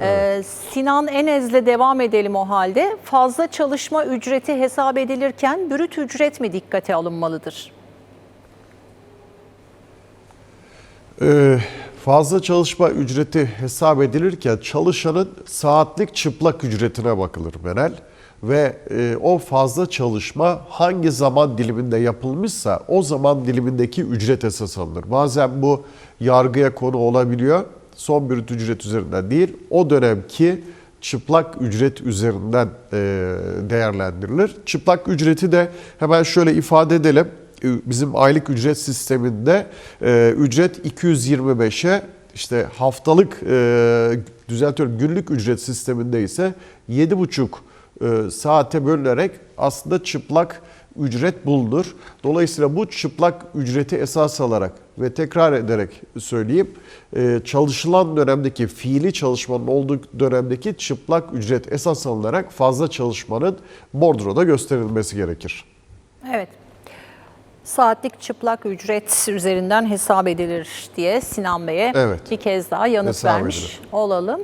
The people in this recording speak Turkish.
Ee, Sinan Enez'le devam edelim o halde. Fazla çalışma ücreti hesap edilirken brüt ücret mi dikkate alınmalıdır? Ee, fazla çalışma ücreti hesap edilirken çalışanın saatlik çıplak ücretine bakılır Benel. Ve e, o fazla çalışma hangi zaman diliminde yapılmışsa o zaman dilimindeki ücret esas alınır. Bazen bu yargıya konu olabiliyor. Son brüt ücret üzerinden değil, o dönemki çıplak ücret üzerinden e, değerlendirilir. Çıplak ücreti de hemen şöyle ifade edelim. E, Bizim aylık ücret sisteminde e, ücret 225'e işte haftalık düzeltiyorum günlük ücret sisteminde ise 7,5 e, saate bölünerek aslında çıplak ücret bulunur. Dolayısıyla bu çıplak ücreti esas alarak ve tekrar ederek söyleyeyim e, çalışılan dönemdeki fiili çalışmanın olduğu dönemdeki çıplak ücret esas alınarak fazla çalışmanın bordroda gösterilmesi gerekir. Evet. Saatlik çıplak ücret üzerinden hesap edilir diye Sinan Bey'e Evet. bir kez daha yanıt Hesap vermiş edilir. olalım.